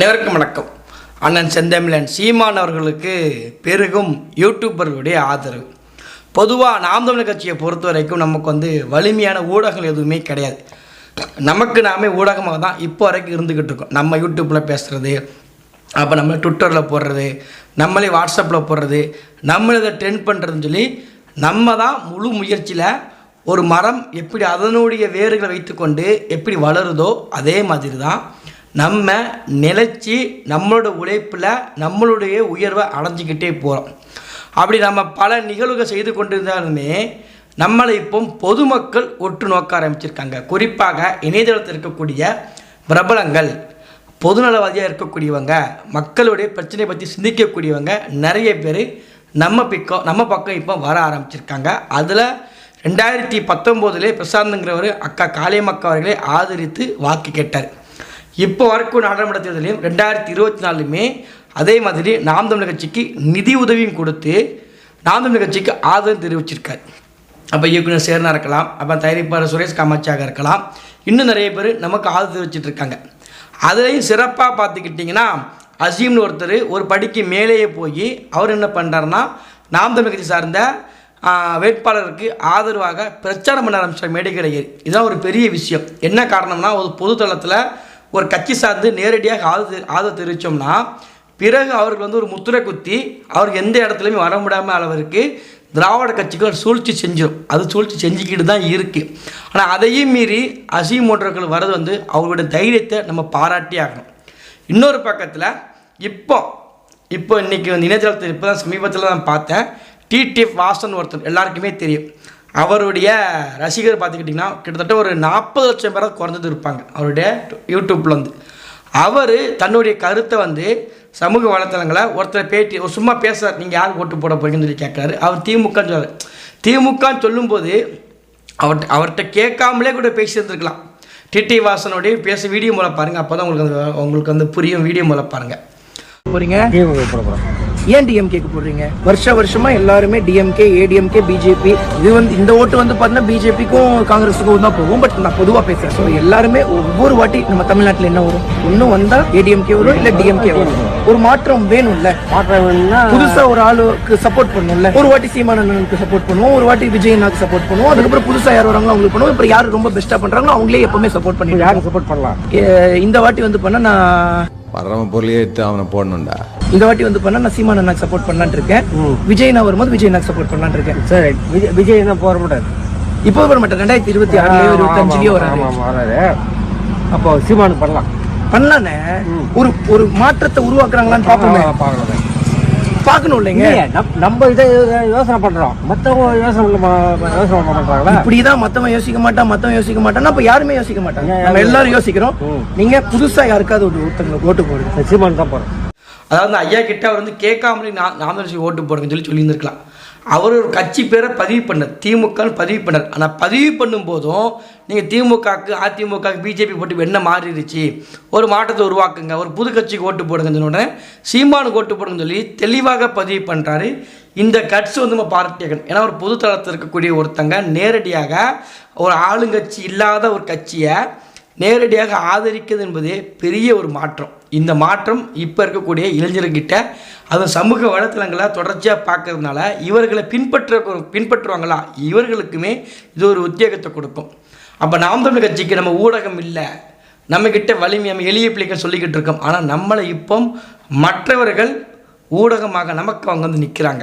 அனைவருக்கும் வணக்கம். அண்ணன் செந்தமிழன் சீமான் அவர்களுக்கு பெருகும் யூடியூபர்களுடைய ஆதரவு. பொதுவாக நாம் தமிழர் கட்சியை பொறுத்த வரைக்கும் நமக்கு வந்து வலிமையான ஊடகங்கள் எதுவுமே கிடையாது. நமக்கு நாமே ஊடகமாக தான் இப்போ வரைக்கும் இருந்துக்கிட்டு இருக்கோம். நம்ம யூடியூப்பில் பேசுகிறது அப்போ நம்ம ட்விட்டரில் போடுறது நம்மளே வாட்ஸ்அப்பில் போடுறது நம்மளை இதை ட்ரெண்ட் பண்ணுறதுன்னு சொல்லி நம்ம தான் முழு முயற்சியில் ஒரு மரம் எப்படி அதனுடைய வேர்களை வைத்துக்கொண்டு எப்படி வளருதோ அதே மாதிரி தான் நம்ம நிலைச்சி நம்மளோட உழைப்பில் நம்மளுடைய உயர்வை அடைஞ்சிக்கிட்டே போகிறோம் அப்படி நம்ம பல நிகழ்வுகள் செய்து கொண்டிருந்தாலுமே நம்மளை இப்போ பொதுமக்கள் ஒற்று நோக்க ஆரம்பிச்சிருக்காங்க. குறிப்பாக இணையதளத்தில் இருக்கக்கூடிய பிரபலங்கள் பொதுநலவாதியாக இருக்கக்கூடியவங்க மக்களுடைய பிரச்சனையை பற்றி சிந்திக்கக்கூடியவங்க நிறைய பேர் நம்ம பக்கம் நம்ம பக்கம் இப்போ வர ஆரம்பிச்சிருக்காங்க. அதில் ரெண்டாயிரத்தி பத்தொம்போதுலேயே பிரசாந்துங்கிறவர் அக்கா காளியம்மக்கா அவர்களை ஆதரித்து வாக்கு கேட்டார். இப்போ வரைக்கும் நாடாளுமன்ற தேர்தலையும் ரெண்டாயிரத்தி இருபத்தி நாலுமே அதே மாதிரி நாம் தமிழர் கட்சிக்கு நிதி உதவியும் கொடுத்து நாம் தமிழர் கட்சிக்கு ஆதரவு தெரிவிச்சிருக்கார். அப்போ இயக்குனர் சேர்னா இருக்கலாம் அப்போ தயாரிப்பாளர் சுரேஷ் காமாட்சியாக இருக்கலாம். இன்னும் நிறைய பேர் நமக்கு ஆதரவு தெரிவிச்சிட்டு இருக்காங்க. அதுலேயும் சிறப்பாக பார்த்துக்கிட்டிங்கன்னா அசீம்னு ஒருத்தர் ஒரு படிக்கு மேலேயே போய் அவர் என்ன பண்ணுறாருன்னா நாம் தமிழ் கட்சி சார்ந்த வேட்பாளருக்கு ஆதரவாக பிரச்சாரம் பண்ண ஆரம்பிச்சார் மேடைக்கிடையே இதுதான் ஒரு பெரிய விஷயம். என்ன காரணம்னா ஒரு பொதுத்தளத்தில் ஒரு கட்சி சார்ந்து நேரடியாக ஆதரவு ஆதரவு தெரிவித்தோம்னா பிறகு அவர்கள் வந்து ஒரு முத்திரை குத்தி அவருக்கு எந்த இடத்துலையுமே வர முடியாமல் அளவிற்கு திராவிட கட்சிகள் சூழ்ச்சி செஞ்சிடும் அது சூழ்ச்சி செஞ்சுக்கிட்டு தான் இருக்குது ஆனால் அதையும் மீறி அசீம் போன்றவர்கள் வர்றது வந்து அவர்களுடைய தைரியத்தை நம்ம பாராட்டி ஆகணும். இன்னொரு பக்கத்தில் இப்போ இப்போ இன்றைக்கி வந்து இணையதளத்தில் இப்போ தான் சமீபத்தில் தான் பார்த்தேன். டிடிஎஃப் வாசன் ஒருத்தர் எல்லாருக்குமே தெரியும். அவருடைய ரசிகர் பார்த்துக்கிட்டிங்கன்னா கிட்டத்தட்ட ஒரு நாற்பது லட்சம் பேராக குறைஞ்சது இருப்பாங்க. அவருடைய யூடியூப்பில் வந்து அவர் தன்னுடைய கருத்தை வந்து சமூக வலைத்தளங்களை ஒருத்தர் பேட்டி ஒரு சும்மா பேசுகிறார் நீங்கள் யார் ஓட்டு போட போறீங்கன்னு சொல்லி கேட்குறாரு அவர் திமுகன்னு சொல்றாரு. திமுகன்னு சொல்லும்போது அவர்கிட்ட அவர்கிட்ட கேட்காமலே கூட பேசியிருந்துருக்கலாம். டிடி வாசனுடைய பேச வீடியோ மூலம் பாருங்கள் அப்போ தான் உங்களுக்கு அந்த உங்களுக்கு வந்து புரியும் வீடியோ மூலம் பாருங்கள் போகிறோம் ஏன் டிஎம்கேக்கு போடுறீங்க? வருஷ வருஷமா எல்லாருமே டிஎம்கே ஏடிஎம்கே பிஜேபி இது வந்து இந்த ஓட்டு வந்து பார்த்தீங்கன்னா பிஜேபிக்கும் காங்கிரஸுக்கும் தான் போகும். பட் நான் பொதுவாக பேசுறேன். ஸோ எல்லாருமே ஒவ்வொரு வாட்டி நம்ம தமிழ்நாட்டில் என்ன வரும்? இன்னும் வந்தா ஏடிஎம்கே வரும் இல்ல டிஎம்கே வரும். ஒரு மாற்றம் வேணும்ல? மாற்றம் வேணும்னா புதுசா ஒரு ஆளுக்கு சப்போர்ட் பண்ணணும்ல ஒரு வாட்டி சீமானந்தனுக்கு சப்போர்ட் பண்ணுவோம் ஒரு வாட்டி விஜயநாக்கு சப்போர்ட் பண்ணுவோம். அதுக்கப்புறம் புதுசா யார் வராங்களோ அவங்களுக்கு பண்ணுவோம். இப்போ யார் ரொம்ப பெஸ்டா பண்றாங்களோ அவங்களே எப்பவுமே சப்போர்ட் பண்ணிடுவாங்க யாருக்கு சப்போர்ட் பண்ணலாம்? இந்த வாட்டி வந்து பண்ணா நான் வர்றவன் பொருளையே எடுத்து அவனை போடணும்டா. இந்த வாட்டி வந்து பண்ணா நான் சீமான் அண்ணாக்கு சப்போர்ட் பண்ணலான்னு இருக்கேன். விஜய் நான் வரும்போது விஜய் நாக்கு சப்போர்ட் பண்ணலான்னு இருக்கேன். சரி விஜய் விஜய் தான் போட மாட்டாரு? இப்போ வர மாட்டேன் ரெண்டாயிரத்தி இருபத்தி ஆறுலயோ இருபத்தஞ்சுலயோ வராது அப்போ சீமானு பண்ணலாம். பண்ணலானே ஒரு ஒரு மாற்றத்தை உருவாக்குறாங்களான்னு பாப்போமே பார்க்கலாம் பார்க்கணும். இல்லைங்க. நம்ம இதை யோசனை பண்றோம். மத்தவங்க யோசனை பண்ண- யோசனை பண்றாங்களா? இப்படிதான் மத்தவன் யோசிக்க மாட்டான் மத்தவன் யோசிக்க மாட்டான். அப்ப யாருமே யோசிக்க மாட்டாங்க. நம்ம எல்லாரும் யோசிக்கிறோம். நீங்க புதுசா யாருக்காவது ஒரு ஒருத்தங்க ஓட்டு போடுங்க. சீமானு தான் போறோம். அதாவது ஐயா கிட்ட அவர் வந்து கேட்காமலே நான் நாம் ஓட்டு போடுங்கன்னு சொல்லி சொல்லியிருந்திருக்கலாம். அவர் ஒரு கட்சி பேரை பதிவு பண்ணார். திமுகன்னு பதிவு பண்ணார். ஆனால் பதிவு பண்ணும்போதும் நீங்கள் திமுகக்கு அதிமுகவுக்கு பிஜேபி போட்டு என்ன மாறிடுச்சு? ஒரு மாற்றத்தை உருவாக்குங்க. ஒரு புது கட்சிக்கு ஓட்டு போடுங்கன்னு சொன்ன உடனே சீமானுக்கு ஓட்டு போடுங்கன்னு சொல்லி தெளிவாக பதிவு பண்ணுறாரு இந்த கட்சி வந்து நம்ம பாராட்டியக்கணும் ஏன்னா ஒரு பொது தளத்தில் இருக்கக்கூடிய ஒருத்தங்க நேரடியாக ஒரு ஆளுங்கட்சி இல்லாத ஒரு கட்சியை நேரடியாக ஆதரிக்கிறது என்பதே பெரிய ஒரு மாற்றம். இந்த மாற்றம் இப்போ இருக்கக்கூடிய இளைஞர்கிட்ட அதுவும் சமூக வலைத்தளங்களை தொடர்ச்சியாக பார்க்கறதுனால இவர்களை பின்பற்ற பின்பற்றுவாங்களா? இவர்களுக்குமே இது ஒரு உத்தியோகத்தை கொடுக்கும். அப்போ நாம் தமிழ் கட்சிக்கு நம்ம ஊடகம் இல்லை. நம்மக்கிட்ட வலிமை நம்ம எளிய பிள்ளைகள் சொல்லிக்கிட்டு இருக்கோம். ஆனால் நம்மளை இப்போ மற்றவர்கள் ஊடகமாக நமக்கு அவங்க வந்து நிற்கிறாங்க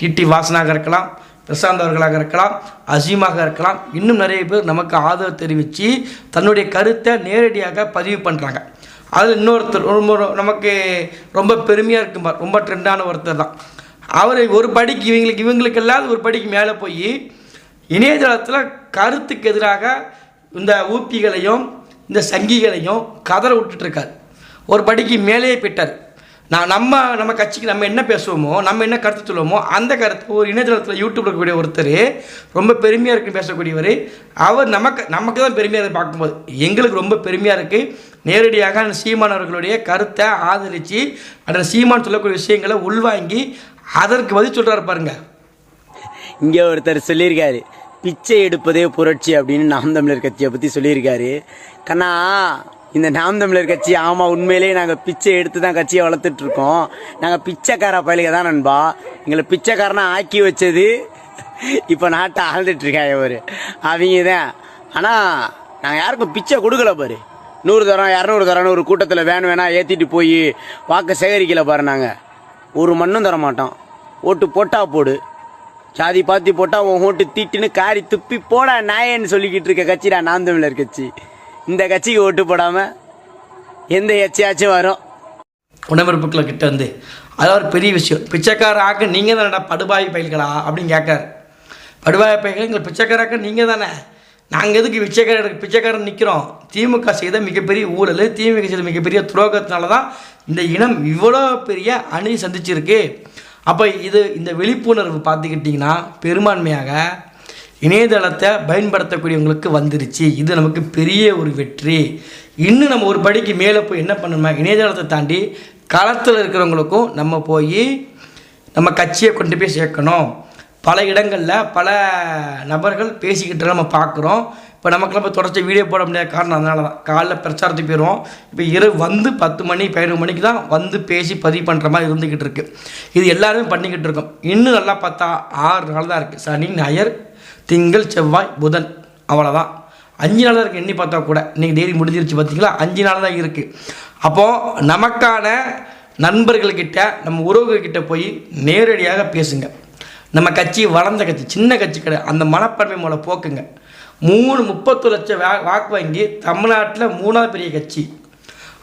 டிடி வாசனாக இருக்கலாம் பிரசாந்த் அவர்களாக இருக்கலாம் அசீமாக இருக்கலாம். இன்னும் நிறைய பேர் நமக்கு ஆதரவு தெரிவித்து தன்னுடைய கருத்தை நேரடியாக பதிவு பண்ணுறாங்க அதில் இன்னொருத்தர் ரொம்ப நமக்கு ரொம்ப பெருமையாக இருக்கும் ரொம்ப ட்ரெண்டான ஒருத்தர் தான். அவர் ஒரு படிக்கு இவங்களுக்கு இவங்களுக்கு இல்லாத ஒரு படிக்கு மேலே போய் இணையதளத்தில் கருத்துக்கு எதிராக இந்த ஊப்பிகளையும் இந்த சங்கிகளையும் கதற விட்டுட்ருக்கார் ஒரு படிக்கு மேலேயே போயிட்டார். நான் நம்ம நம்ம கட்சிக்கு நம்ம என்ன பேசுவோமோ நம்ம என்ன கருத்து சொல்லுவோமோ அந்த கருத்து ஒரு இணையதளத்தில் யூடியூப்ல இருக்கக்கூடிய ஒருத்தர் ரொம்ப பெருமையாக இருக்குது பேசக்கூடியவர் அவர் நமக்கு நமக்கு தான் பெருமையாக இருக்கு பார்க்கும்போது எங்களுக்கு ரொம்ப பெருமையாக இருக்குது நேரடியாக அந்த சீமான் அவர்களுடைய கருத்தை ஆதரித்து அந்த சீமான் சொல்லக்கூடிய விஷயங்களை உள்வாங்கி அதற்கு பதில் சொல்கிறார் பாருங்க. இங்கே ஒருத்தர் சொல்லியிருக்காரு பிச்சை எடுப்பதே புரட்சி அப்படின்னு நாம் தமிழர் கட்சியை பற்றி சொல்லியிருக்காரு. கண்ணா இந்த நாம் தமிழர் கட்சி ஆமாம் உண்மையிலேயே நாங்கள் பிச்சை எடுத்து தான் கட்சியை வளர்த்துட்டு இருக்கோம் நாங்கள் பிச்சைக்கார பயலுக தான் நண்பா. எங்களை பிச்சைக்காரனா ஆக்கி வச்சது இப்போ நாட்டை ஆழ்ந்துட்டு இருக்காங்க அவங்க தான் ஆனால் நாங்கள் யாருக்கும் பிச்சை கொடுக்கல பாரு. நூறு தரம் இரநூறு தரம்னு ஒரு கூட்டத்தில் வேன் வேணா ஏற்றிட்டு போய் வாக்கு சேகரிக்கல பாரு நாங்கள் ஒரு மண்ணும் தர மாட்டோம் ஓட்டு போட்டா போடு. சாதி பாத்தி போட்டா உன் ஓட்டு தீட்டுன்னு காரி துப்பி போடா நாயன்னு சொல்லிக்கிட்டு இருக்க கட்சிடா நாந்தமிழர் கட்சி. இந்த கட்சிக்கு ஓட்டு போடாமல் எந்த எச்சையாச்சும் வரும். உணவருப்புக்களை கிட்ட வந்து அது ஒரு பெரிய விஷயம். பிச்சைக்கார ஆக்க நீங்கள் தானடா படுபாய் பயில்களா? அப்படின்னு கேட்காரு படுபாய் பயில்கள் எங்களை பிச்சைக்காராக்க நீங்கள் தானே? நாங்கள் எதுக்கு பிச்சைக்காரர் பிச்சைக்காரன் நிற்கிறோம் திமுக செய்த மிகப்பெரிய ஊழல் திமுக செய்த மிகப்பெரிய துரோகத்தினால தான் இந்த இனம் இவ்வளோ பெரிய அணி சந்திச்சிருக்கு. அப்போ இது இந்த விழிப்புணர்வு பார்த்துக்கிட்டிங்கன்னா பெரும்பான்மையாக இணையதளத்தை பயன்படுத்தக்கூடியவங்களுக்கு வந்துருச்சு. இது நமக்கு பெரிய ஒரு வெற்றி. இன்னும் நம்ம ஒரு படிக்கு மேலே போய் என்ன பண்ணணுமா இணையதளத்தை தாண்டி களத்தில் இருக்கிறவங்களுக்கும் நம்ம போய் நம்ம கட்சியை கொண்டு போய் சேர்க்கணும். பல இடங்களில் பல நபர்கள் பேசிக்கிட்டு நம்ம பார்க்குறோம் இப்போ நமக்குலாம் இப்போ தொடர்ச்சி வீடியோ போட முடியாத காரணம் அதனால தான். காலைல பிரச்சாரத்துக்கு போயிடுவோம் இப்போ இரவு வந்து பத்து மணி பதினொரு மணிக்கு தான் வந்து பேசி பதிவு பண்ணுற மாதிரி இருந்துக்கிட்டு இருக்குது இது எல்லாருமே பண்ணிக்கிட்டு இருக்கோம். இன்னும் நல்லா பார்த்தா ஆறு நாள் தான் இருக்குது சனி ஞாயிறு திங்கள் செவ்வாய் புதன். அவ்வளோதான் அஞ்சு நாள் தான் இருக்குது எண்ணி பார்த்தா கூட. இன்றைக்கி டெய்லி முடிஞ்சிருச்சு பார்த்தீங்களா அஞ்சு நாள் தான் இருக்குது அப்போது நமக்கான நண்பர்கள்கிட்ட நம்ம உறவுகள்கிட்ட போய் நேரடியாக பேசுங்க. நம்ம கட்சி வளர்ந்த கட்சி சின்ன கட்சி கிடையாது. அந்த மனப்பான்மை மூலம் போக்குங்க. மூணு முப்பத்து லட்சம் வா வாக்கு வாங்கி தமிழ்நாட்டில் மூணாவது பெரிய கட்சி.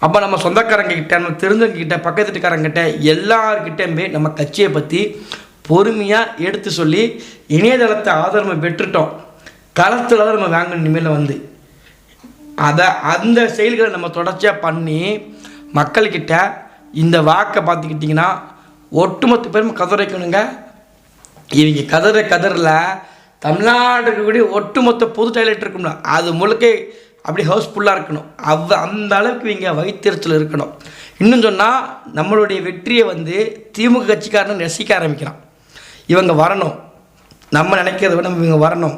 அப்போ நம்ம சொந்தக்காரங்க கிட்ட நம்ம தெரிஞ்சவங்கக்கிட்ட பக்கத்துக்காரங்கிட்ட பக்கத்து நம்ம கட்சியை பற்றி பொறுமையாக எடுத்து சொல்லி இணையதளத்தை ஆதரவு பெற்றுட்டோம். களத்தில் தான் நம்ம வாங்கணும் இனிமேல் வந்து. அதை அந்த செயல்களை நம்ம தொடர்ச்சியாக பண்ணி மக்கள்கிட்ட இந்த வாக்கை பார்த்துக்கிட்டிங்கன்னா ஒட்டுமொத்த பேரும் கதறைக்கணுங்க இவங்க கதற கதறில் தமிழ்நாடு இருக்கக்கூடிய ஒட்டுமொத்த பொது டாய்லெட் இருக்கும்ல அது முழுக்க அப்படி ஹவுஸ்ஃபுல்லாக இருக்கணும். அவ் அந்த அளவுக்கு இவங்க வைத்திருச்சல் இருக்கணும். இன்னும் சொன்னால் நம்மளுடைய வெற்றியை வந்து திமுக கட்சிக்காரன் ரசிக்க ஆரம்பிக்கிறான். இவங்க வரணும். நம்ம நினைக்கிறத விட இவங்க வரணும்.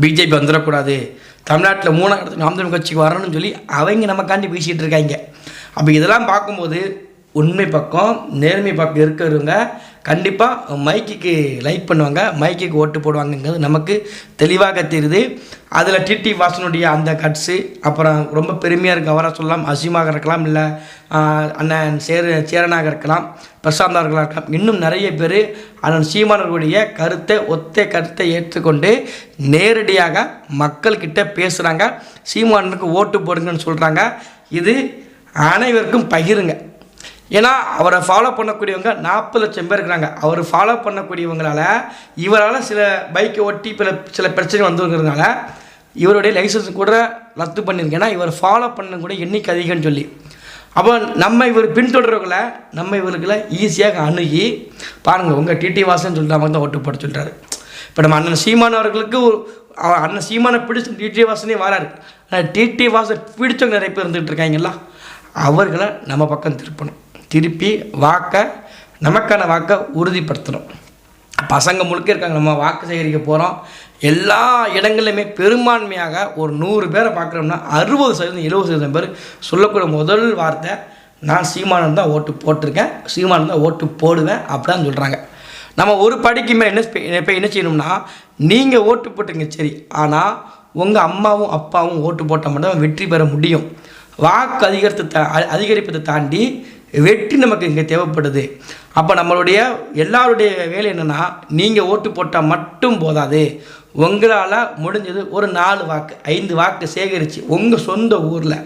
பிஜேபி வந்துடக்கூடாது. தமிழ்நாட்டில் மூணாவது இடத்துக்கு நாம் தமிழ் கட்சிக்கு வரணும்னு சொல்லி அவங்க நமக்காண்டி பேசிகிட்டு இருக்காங்க. அப்போ இதெல்லாம் பார்க்கும்போது உண்மை பக்கம் நேர்மை பக்கம் இருக்கிறவங்க கண்டிப்பாக மைக்குக்கு லைக் பண்ணுவாங்க மைக்கிக்கு ஓட்டு போடுவாங்கங்கிறது நமக்கு தெளிவாக தெரியுது. அதில் டிடி வாசனுடைய அந்த கட்ஸு அப்புறம் ரொம்ப பெருமையாக இருக்க அவராக சொல்லலாம் அசீமாக இருக்கலாம் இல்லை அண்ணன் சேர சேரனாக இருக்கலாம் பிரசாந்தவர்களாக இருக்கலாம் இன்னும் நிறைய பேர் அண்ணன் சீமானவர்களுடைய கருத்தை ஒத்த கருத்தை ஏற்றுக்கொண்டு நேரடியாக மக்கள்கிட்ட பேசுகிறாங்க சீமானனுக்கு ஓட்டு போடுங்கன்னு சொல்கிறாங்க இது அனைவருக்கும் பகிருங்க. ஏன்னா அவரை ஃபாலோ பண்ணக்கூடியவங்க நாற்பது லட்சம் பேர் இருக்கிறாங்க. அவர் ஃபாலோ பண்ணக்கூடியவங்களால இவரால் சில பைக்கை ஒட்டி சில சில பிரச்சனை வந்துருக்கிறதுனால இவருடைய லைசன்ஸ் கூட ரத்து பண்ணியிருக்கு ஏன்னா இவர் ஃபாலோ பண்ண கூட எண்ணிக்கை அதிகம்னு சொல்லி. அப்போ நம்ம இவர் பின்தொடர்வர்களை நம்ம இவர்களை ஈஸியாக அணுகி பாருங்கள் உங்கள் டிடி வாசன் சொல்லிட்டு அவங்க தான் ஓட்டு போட சொல்கிறாரு இப்போ நம்ம அண்ணன் சீமான் அவர்களுக்கு அண்ணன் சீமானை பிடிச்ச டிடி வாசனே வராரு. ஆனால் டிடி வாசன் பிடிச்சவங்க நிறைய பேர் இருந்துகிட்டு இருக்காங்கல்ல அவர்களை நம்ம பக்கம் திருப்பணும். திருப்பி வாக்கை நமக்கான வாக்கை உறுதிப்படுத்தணும். பசங்க முழுக்க இருக்காங்க. நம்ம வாக்கு சேகரிக்க போகிறோம் எல்லா இடங்கள்லையுமே பெரும்பான்மையாக ஒரு நூறு பேரை பார்க்குறோம்னா அறுபது சதவீதம் எழுபது சதவீதம் பேர் சொல்லக்கூடிய முதல் வார்த்தை நான் சீமானன் தான் ஓட்டு போட்டிருக்கேன். சீமானன் தான் ஓட்டு போடுவேன் அப்படின்னு சொல்கிறாங்க நம்ம ஒரு படிக்கு மேலே என்ன இப்போ என்ன செய்யணும்னா நீங்கள் ஓட்டு போட்டுங்க சரி. ஆனால் உங்கள் அம்மாவும் அப்பாவும் ஓட்டு போட்டால் மட்டும் வெற்றி பெற முடியும். வாக்கு அதிகரித்து தா அதிகரிப்பதை தாண்டி வெற்றி நமக்கு இங்கே தேவைப்படுது. அப்போ நம்மளுடைய எல்லாருடைய வேலை என்னென்னா நீங்கள் ஓட்டு போட்டால் மட்டும் போதாது. உங்களால் முடிஞ்சது ஒரு நாலு வாக்கு ஐந்து வாக்கு சேகரித்து உங்கள் சொந்த ஊரில்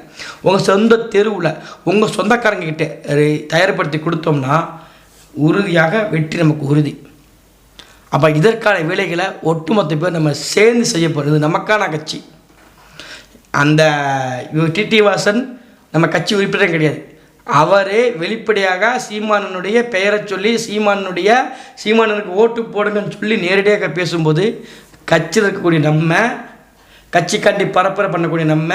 உங்கள் சொந்த தெருவில் உங்கள் சொந்தக்காரங்கக்கிட்ட தயார்படுத்தி கொடுத்தோம்னா உறுதியாக வெற்றி நமக்கு உறுதி. அப்போ இதற்கான வேலைகளை ஒட்டுமொத்த பேர் நம்ம சேர்ந்து செய்யப்படுறது நமக்கான கட்சி. அந்த டிடி வாசன் நம்ம கட்சி உறுப்பினரும் கிடையாது. அவரே வெளிப்படையாக சீமானனுடைய பெயரை சொல்லி சீமானனுடைய சீமானனுக்கு ஓட்டு போடுங்கன்னு சொல்லி நேரடியாக பேசும்போது கட்சியில் இருக்கக்கூடிய நம்ம கட்சிக்காண்டி பரப்புரை பண்ணக்கூடிய நம்ம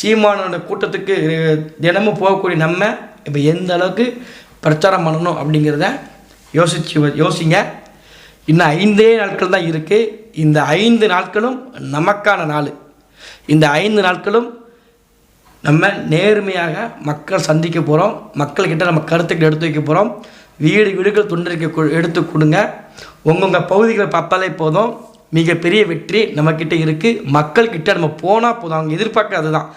சீமானோட கூட்டத்துக்கு தினமும் போகக்கூடிய நம்ம இப்போ எந்த அளவுக்கு பிரச்சாரம் பண்ணணும் அப்படிங்கிறத யோசிச்சு யோசிங்க. இன்னும் ஐந்தே நாட்கள் தான் இருக்குது இந்த ஐந்து நாட்களும் நமக்கான நாள். இந்த ஐந்து நாட்களும் நம்ம நேர்மையாக மக்கள் சந்திக்க போகிறோம் மக்கள்கிட்ட நம்ம கருத்துக்கள் எடுத்து வைக்க போகிறோம் வீடு வீடுகள் துண்டிருக்க எடுத்து கொடுங்க. உங்கவுங்க பகுதிகளை பார்த்தாலே போதும். மிகப்பெரிய வெற்றி நம்மக்கிட்ட இருக்குது மக்கள்கிட்ட நம்ம போனால் போதும். அவங்க எதிர்பார்க்கறது தான்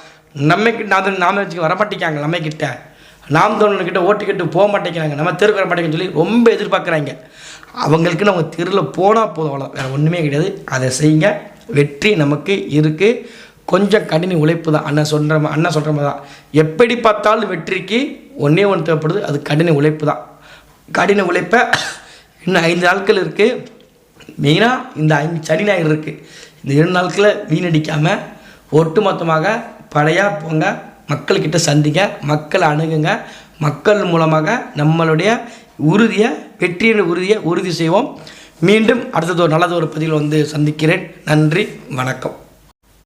நம்மக்கிட்ட நான் நாம வச்சுக்க வரமாட்டேங்காங்க நம்மக்கிட்ட நாம் தமிழர்கிட்ட ஓட்டுக்கிட்டு போக மாட்டேங்கிறாங்க. நம்ம தெருக்கு வர மாட்டேங்கன்னு சொல்லி ரொம்ப எதிர்பார்க்குறாங்க. அவங்களுக்கு நம்ம தெருவில் போனால் போதும் அவ்வளோ வேறு ஒன்றுமே கிடையாது. அதை செய்யுங்க. வெற்றி நமக்கு இருக்குது கொஞ்சம் கடின உழைப்பு தான். அண்ணன் சொல்கிற அண்ணன் சொல்கிற மாதிரி தான். எப்படி பார்த்தாலும் வெற்றிக்கு ஒன்றே ஒன்று தேவைப்படுது. அது கடின உழைப்பு தான். கடின உழைப்பை இன்னும் ஐந்து நாட்கள் இருக்குது மெயினாக இந்த ஐந்து சனி ஞாயிறு இருக்குது இந்த இரண்டு நாட்களில் வீணடிக்காமல் ஒட்டுமொத்தமாக பழையாக போங்க. மக்கள்கிட்ட சந்திங்க. மக்களை அணுகுங்க. மக்கள் மூலமாக நம்மளுடைய உறுதியை வெற்றியின் உறுதியை உறுதி செய்வோம். மீண்டும் அடுத்தது ஒரு நல்லது ஒரு பதிவில் வந்து சந்திக்கிறேன். நன்றி. வணக்கம்.